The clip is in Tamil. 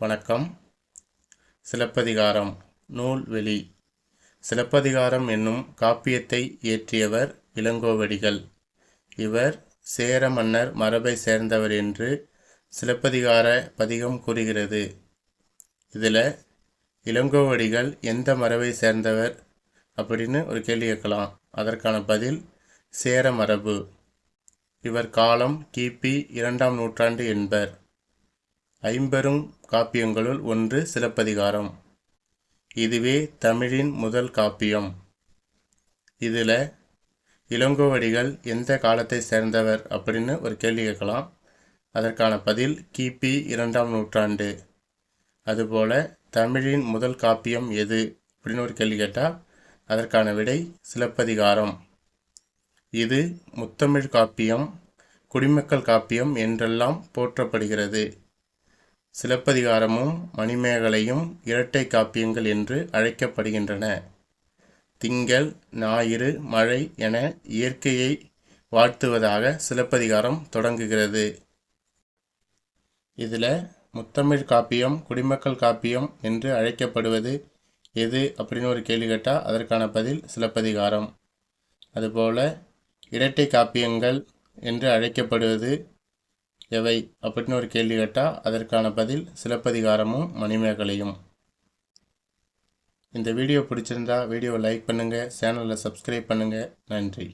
வணக்கம். சிலப்பதிகாரம் நூல்வெளி சிலப்பதிகாரம் என்னும் காப்பியத்தை இயற்றியவர் இளங்கோவடிகள். இவர் சேர மன்னர் மரபை சேர்ந்தவர் என்று சிலப்பதிகார பதிகம் கூறுகிறது. இதில் இளங்கோவடிகள் எந்த மரபை சேர்ந்தவர்? அப்படின்னு ஒரு கேள்வி கேட்கலாம். அதற்கான பதில் சேர மரபு. இவர் காலம் கிபி இரண்டாம் நூற்றாண்டு என்பர். ஐம்பெரும் காப்பியங்களுள் ஒன்று சிலப்பதிகாரம். இதுவே தமிழின் முதல் காப்பியம். இதில் இளங்கோவடிகள் எந்த காலத்தை சேர்ந்தவர் அப்படின்னு ஒரு கேள்வி கேட்கலாம். அதற்கான பதில் கிபி இரண்டாம் நூற்றாண்டு. அதுபோல் தமிழின் முதல் காப்பியம் எது அப்படின்னு ஒரு கேள்வி கேட்டால் அதற்கான விடை சிலப்பதிகாரம். இது முத்தமிழ் காப்பியம் குடிமக்கள் காப்பியம் என்றெல்லாம் போற்றப்படுகிறது. சிலப்பதிகாரமும் மணிமேகலையும் இரட்டை காப்பியங்கள் என்று அழைக்கப்படுகின்றன. திங்கள் ஞாயிறு மழை என இயற்கையை வாழ்த்துவதாக சிலப்பதிகாரம் தொடங்குகிறது. இதில் முத்தமிழ் காப்பியம் குடிமக்கள் காப்பியம் என்று அழைக்கப்படுவது எது அப்படின்னு ஒரு கேள்வி கேட்டால் அதற்கான பதில் சிலப்பதிகாரம். அதுபோல் இரட்டை காப்பியங்கள் என்று அழைக்கப்படுவது எவை? அப்படின்னு ஒரு கேள்வி கேட்டால் அதற்கான பதில் சிலப்பதிகாரமும் மணிமேகலையும். இந்த வீடியோ பிடிச்சிருந்தா வீடியோவை லைக் பண்ணுங்கள் சேனலில் சப்ஸ்கிரைப் பண்ணுங்கள் நன்றி.